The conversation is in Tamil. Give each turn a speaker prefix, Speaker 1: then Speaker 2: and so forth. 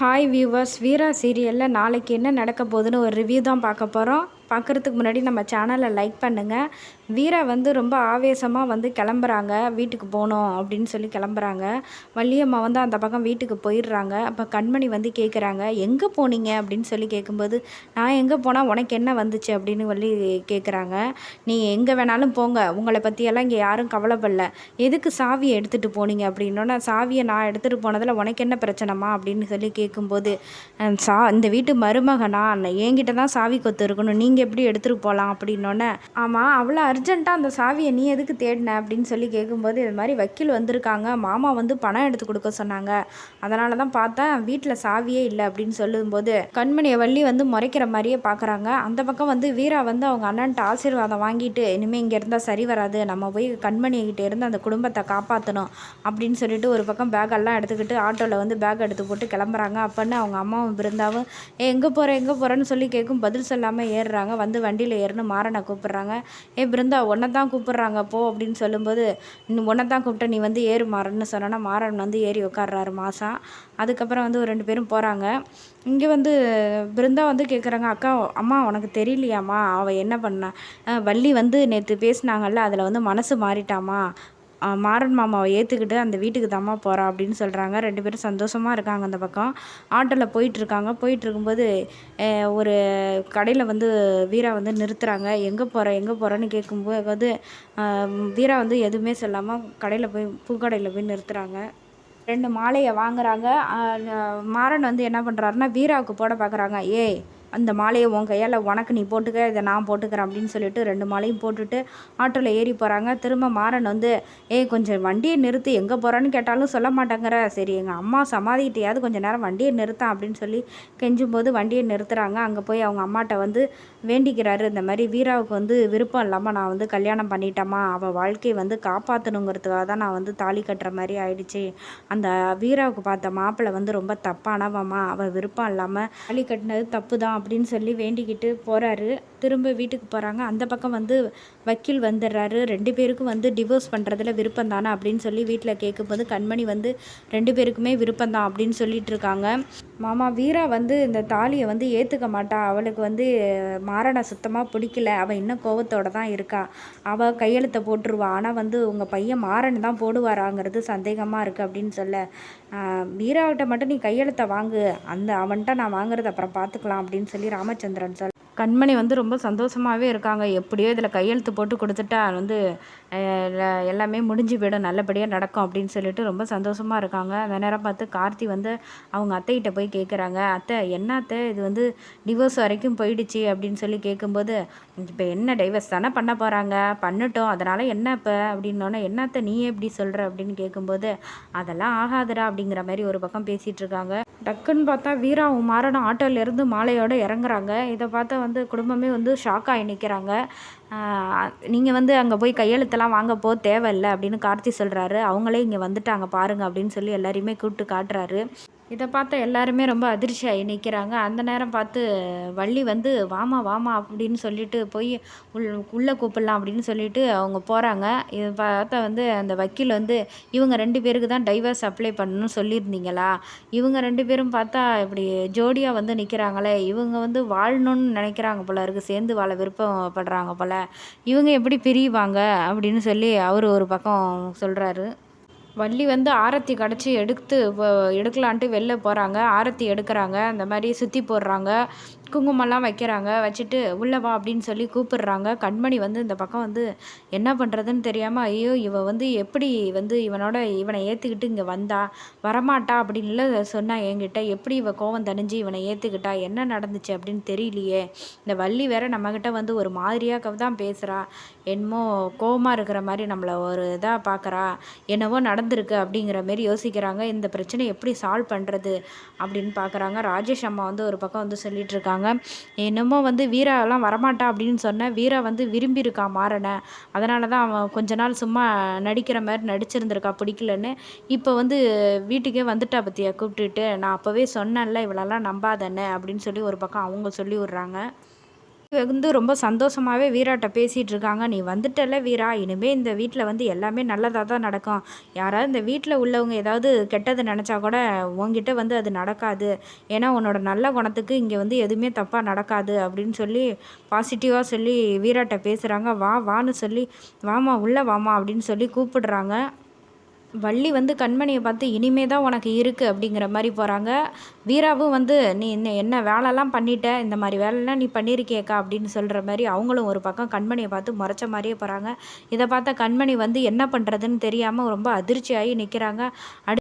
Speaker 1: ஹாய் வியூவர்ஸ் வீரா சீரியலில் நாளைக்கு என்ன நடக்க போகுதுன்னு ஒரு ரிவ்யூ தான் பார்க்க போகிறோம் பார்க்குறதுக்கு முன்னாடி நம்ம சேனலை லைக் பண்ணுங்கள் வீரா வந்து ரொம்ப ஆவேசமாக வந்து கிளம்புறாங்க. வீட்டுக்கு போகணும் அப்படின்னு சொல்லி கிளம்புறாங்க. வள்ளியம்மா வந்து அந்த பக்கம் வீட்டுக்கு போயிடுறாங்க. அப்போ கண்மணி வந்து கேட்குறாங்க எங்கே போனீங்க? அப்படின்னு சொல்லி கேட்கும்போது நான் எங்கே போனால் உனக்கு என்ன வந்துச்சு? அப்படின்னு வள்ளி கேட்குறாங்க நீ எங்கே வேணாலும் போங்க. உங்களை பற்றியெல்லாம் இங்கே யாரும் கவலைப்படல. எதுக்கு சாவியை எடுத்துகிட்டு போனீங்க? அப்படின்னோன்னா சாவியை நான் எடுத்துகிட்டு போனதில் உனக்கு என்ன பிரச்சனைமா அப்படின்னு சொல்லி கேட்கும்போது சா இந்த வீட்டு மருமகனா? என்கிட்ட தான் சாவி கொத்து இருக்கணும். நீங்கள் எப்படி எடுத்துகிட்டு போகலாம் அப்படின்னோடனே ஆமாம் அவ்வளோ அர்ஜென்ட்டாக அந்த சாவியை நீ எதுக்கு தேடின? அப்படின்னு சொல்லி கேட்கும்போது இது மாதிரி வக்கீல் வந்திருக்காங்க. மாமா வந்து பணம் எடுத்து கொடுக்க சொன்னாங்க. அதனால தான் பார்த்தேன் வீட்டில் சாவியே இல்லை. அப்படின்னு சொல்லும்போது கண்மணியை வள்ளி வந்து முறைக்கிற மாதிரியே பார்க்குறாங்க அந்த பக்கம் வந்து வீரா வந்து அவங்க அண்ணன்ட்ட ஆசீர்வாதம் வாங்கிட்டு இனிமேல் இங்கே இருந்தால் சரி வராது. நம்ம போய் கண்மணிகிட்ட இருந்து அந்த குடும்பத்தை காப்பாற்றணும் அப்படின்னு சொல்லிட்டு ஒரு பக்கம் பேக்கெல்லாம் எடுத்துக்கிட்டு ஆட்டோவில் வந்து பேக் எடுத்து போட்டு கிளம்புறாங்க. அப்போன்னு அவங்க அம்மாவும் பிருந்தாவும் ஏ எங்கே போகிற எங்கே போகிறேன்னு சொல்லி கேட்கும் பதில் சொல்லாமல் ஏறுறாங்க. வந்து வண்டியில் ஏறுன்னு மாறனை கூப்பிட்றாங்க. ஏ பிருந்தா உன்னை தான் கூப்பிட்றாங்க. போ அப்படின்னு சொல்லும்போது உன்னை தான் கூப்பிட்ட. நீ வந்து ஏறு மாறன்னு சொன்னோன்னா மாறன் வந்து ஏறி உட்காடுறாரு மாதம் அதுக்கப்புறம் வந்து ஒரு ரெண்டு பேரும் போகிறாங்க இங்கே வந்து பிருந்தா வந்து கேட்குறாங்க அக்கா அம்மா உனக்கு தெரியலையாம்மா? அவள் என்ன பண்ணா? வள்ளி வந்து நேற்று பேசினாங்கல்ல அதில் வந்து மனசு மாறிட்டாமா மாறன் மாமாவை ஏற்றுக்கிட்டு அந்த வீட்டுக்கு தாம்மா போகிறா அப்படின்னு சொல்கிறாங்க ரெண்டு பேரும் சந்தோஷமாக இருக்காங்க அந்த பக்கம். ஆட்டோவில் போயிட்டுருக்காங்க போயிட்டுருக்கும்போது ஒரு கடையில் வந்து வீரா வந்து நிறுத்துகிறாங்க எங்கே போகிற எங்கே போகிறேன்னு கேட்கும்போது வீரா வந்து எதுவுமே சொல்லாமல் கடையில் போய் பூக்கடையில் போய் நிறுத்துகிறாங்க ரெண்டு மாலையை வாங்குறாங்க. மாறன் வந்து என்ன பண்ணுறாருன்னா வீராவுக்கு போட பார்க்குறாங்க ஏய் அந்த மாலையை உன் கையால் உனக்கு நீ போட்டுக்க இதை நான் போட்டுக்கிறேன் அப்படின்னு சொல்லிட்டு ரெண்டு மாலையும் போட்டுட்டு ஆட்டோவில் ஏறி போகிறாங்க திரும்ப மாறன் வந்து ஏய் கொஞ்சம் வண்டியை நிறுத்து எங்கே போகிறான்னு கேட்டாலும் சொல்ல மாட்டேங்கிற. சரி எங்கள் அம்மா சமாதிக்கிட்டையாவது கொஞ்சம் நேரம் வண்டியை நிறுத்தான் அப்படின்னு சொல்லி கெஞ்சும் போது வண்டியை நிறுத்துகிறாங்க அங்கே போய் அவங்க அம்மாட்ட வந்து வேண்டிக்கிறாரு. இந்த மாதிரி வீராவுக்கு வந்து விருப்பம் இல்லாமல் நான் வந்து கல்யாணம் பண்ணிட்டேம்மா. அவள் வாழ்க்கையை வந்து காப்பாற்றணுங்கிறதுக்காக தான் நான் வந்து தாலி கட்டுற மாதிரி ஆயிடுச்சு. அந்த வீராவுக்கு பார்த்த மாப்பிள்ளை வந்து ரொம்ப தப்பானவம்மா. அவள் விருப்பம் இல்லாமல் தாலி கட்டினது தப்பு தான் அப்படின்னு சொல்லி வேண்டிக்கிட்டு போகிறாரு திரும்ப வீட்டுக்கு போகிறாங்க அந்த பக்கம் வந்து வக்கீல் வந்துடுறாரு. ரெண்டு பேருக்கும் வந்து டிவோர்ஸ் பண்ணுறதுல விருப்பம் தானே அப்படின்னு சொல்லி வீட்டில் கேட்கும்போது கண்மணி வந்து ரெண்டு பேருக்குமே விருப்பம் தான் அப்படின்னு சொல்லிட்டு இருக்காங்க. மாமா வீரா வந்து இந்த தாலியை வந்து ஏற்றுக்க மாட்டா. அவளுக்கு வந்து மாறனை சுத்தமாக பிடிக்கல. அவள் இன்னும் கோவத்தோடு தான் இருக்கா. அவள் கையெழுத்தை போட்டுருவா. ஆனால் வந்து உங்கள் பையன் மாறன் தான் போடுவாராங்கிறது சந்தேகமாக இருக்குது அப்படின்னு சொல்ல. வீராவிட்ட மட்டும் நீ கையெழுத்தை வாங்கு. அந்த அவன்கிட்ட நான் வாங்குறது அப்புறம் பார்த்துக்கலாம் அப்படின்னு சொல்லி ராமச்சந்திரன் சொல்ல. கண்மணி வந்து ரொம்ப சந்தோஷமாகவே இருக்காங்க. எப்படியோ இதில் கையெழுத்து போட்டு கொடுத்துட்டா வந்து எல்லாமே முடிஞ்சு போயிடும். நல்லபடியாக நடக்கும் அப்படின்னு சொல்லிட்டு ரொம்ப சந்தோஷமாக இருக்காங்க. அந்த நேரம் பார்த்து கார்த்தி வந்து அவங்க அத்தைகிட்ட போய் கேட்குறாங்க அத்தை என்ன அத்தை? இது வந்து டிவோர்ஸ் வரைக்கும் போயிடுச்சு அப்படின்னு சொல்லி கேட்கும்போது இப்போ என்ன டைவர்ஸ் தானே பண்ண போகிறாங்க பண்ணட்டும். அதனால் என்ன இப்போ? அப்படின்னோடனே என்னத்தை நீ எப்படி சொல்கிற அப்படின்னு கேட்கும்போது அதெல்லாம் ஆகாதுடா அப்படிங்கிற மாதிரி ஒரு பக்கம் பேசிகிட்டு இருக்காங்க. டக்குன்னு பார்த்தா வீராவும் மாறனும் ஆட்டோலேருந்து மாலையோடு இறங்குறாங்க. இதை பார்த்தா வந்து குடும்பமே வந்து ஷாக் ஆகி நிற்கிறாங்க நீங்கள் வந்து அங்கே போய் கையெழுத்தெல்லாம் வாங்க போக தேவையில்லை அப்படின்னு கார்த்தி சொல்கிறாரு அவங்களே இங்கே வந்துட்டாங்க பாருங்கள் அப்படின்னு சொல்லி எல்லாரையுமே கூப்பிட்டு காட்டுறாரு. இதை பார்த்த எல்லாருமே ரொம்ப அதிர்ச்சியாகி நிற்கிறாங்க அந்த நேரம் பார்த்து வள்ளி வந்து வாமா வாமா அப்படின்னு சொல்லிட்டு போய் உள் உள்ளே கூப்பிடலாம் அப்படின்னு சொல்லிட்டு அவங்க போகிறாங்க இதை பார்த்தா வந்து அந்த வக்கீல் வந்து இவங்க ரெண்டு பேருக்கு தான் டைவர்ஸ் அப்ளை பண்ணணும்னு சொல்லியிருந்தீங்களா? இவங்க ரெண்டு பேரும் பார்த்தா இப்படி ஜோடியாக வந்து நிற்கிறாங்களே இவங்க வந்து வாழணும்னு நினைக்கிறாங்க போல இருக்குது சேர்ந்து வாழ விருப்பப்படுறாங்க போல். இவங்க எப்படி பிரிவாங்க அப்படின்னு சொல்லி அவர் ஒரு பக்கம் சொல்கிறாரு வள்ளி வந்து ஆரத்தி கடைச்சி எடுத்து எடுக்கலான்ட்டு வெளில போகிறாங்க ஆரத்தி எடுக்கிறாங்க. அந்த மாதிரி சுற்றி போடுறாங்க. குங்குமம்லாம் வைக்கிறாங்க. வச்சுட்டு உள்ளே வா அப்படின்னு சொல்லி கூப்பிடுறாங்க. கண்மணி வந்து இந்த பக்கம் வந்து என்ன பண்ணுறதுன்னு தெரியாமல் ஐயோ இவ வந்து எப்படி வந்து இவனோட இவனை ஏற்றுக்கிட்டு இங்கே வந்தா? வரமாட்டா? அப்படின்ல சொன்னா என்கிட்ட எப்படி இவ கோவம் தணிஞ்சு இவனை ஏற்றுக்கிட்டா என்ன நடந்துச்சு? அப்படின்னு தெரியலையே. இந்த வள்ளி வேற நம்மக்கிட்ட வந்து ஒரு மாதிரியாக தான் பேசுகிறா என்னமோ கோவமாக இருக்கிற மாதிரி நம்மளை ஒரு இதாக பார்க்குறா என்னவோ நடந்திருக்கு அப்படிங்கிற மாரி யோசிக்கிறாங்க. இந்த பிரச்சனை எப்படி சால்வ் பண்ணுறது அப்படின்னு பார்க்குறாங்க ராஜேஷ் அம்மா வந்து ஒரு பக்கம் வந்து சொல்லிட்டு இருக்காங்க. சொல்கிறாங்க என்னமோ வந்து வீராலாம் வரமாட்டா அப்படின்னு சொன்னேன் வீரா வந்து விரும்பியிருக்கான் மாறனை. அதனால தான் அவன் கொஞ்ச நாள் சும்மா நடிக்கிற மாதிரி நடிச்சிருந்திருக்கா பிடிக்கலன்னு. இப்போ வந்து வீட்டுக்கே வந்துட்டா பற்றியா கூப்பிட்டுட்டு நான் அப்போவே சொன்னேன்ல இவளெல்லாம் நம்பாதண்ணே அப்படின்னு சொல்லி ஒரு பக்கம் அவங்க சொல்லி விட்றாங்க வந்து ரொம்ப சந்தோஷமாகவே வீராட்ட பேசிகிட்டு இருக்காங்க நீ வந்துட்டல வீரா இனிமேல் இந்த வீட்டில் வந்து எல்லாமே நல்லதாக தான் நடக்கும். யாராவது இந்த வீட்டில் உள்ளவங்க ஏதாவது கெட்டது நினச்சா கூட உங்ககிட்ட வந்து அது நடக்காது. ஏன்னா உன்னோட நல்ல குணத்துக்கு இங்கே வந்து எதுவுமே தப்பாக நடக்காது. அப்படின்னு சொல்லி பாசிட்டிவாக சொல்லி வீராட்ட பேசுகிறாங்க வா வான்னு சொல்லி வாமா உள்ளே வாமா அப்படின்னு சொல்லி கூப்பிடுறாங்க. வள்ளி வந்து கண்மணியை பார்த்து இனிமே தான் உனக்கு இருக்குது அப்படிங்கிற மாதிரி போகிறாங்க வீராவும் வந்து நீ இன்னும் என்ன வேலைலாம் பண்ணிட்ட? இந்த மாதிரி வேலைலாம் நீ பண்ணியிருக்கேக்கா அப்படின்னு சொல்கிற மாதிரி அவங்களும் ஒரு பக்கம் கண்மணியை பார்த்து முறைச்ச மாதிரியே போகிறாங்க இதை பார்த்தா கண்மணி வந்து என்ன பண்ணுறதுன்னு தெரியாமல் ரொம்ப அதிர்ச்சியாகி நிற்கிறாங்க அடு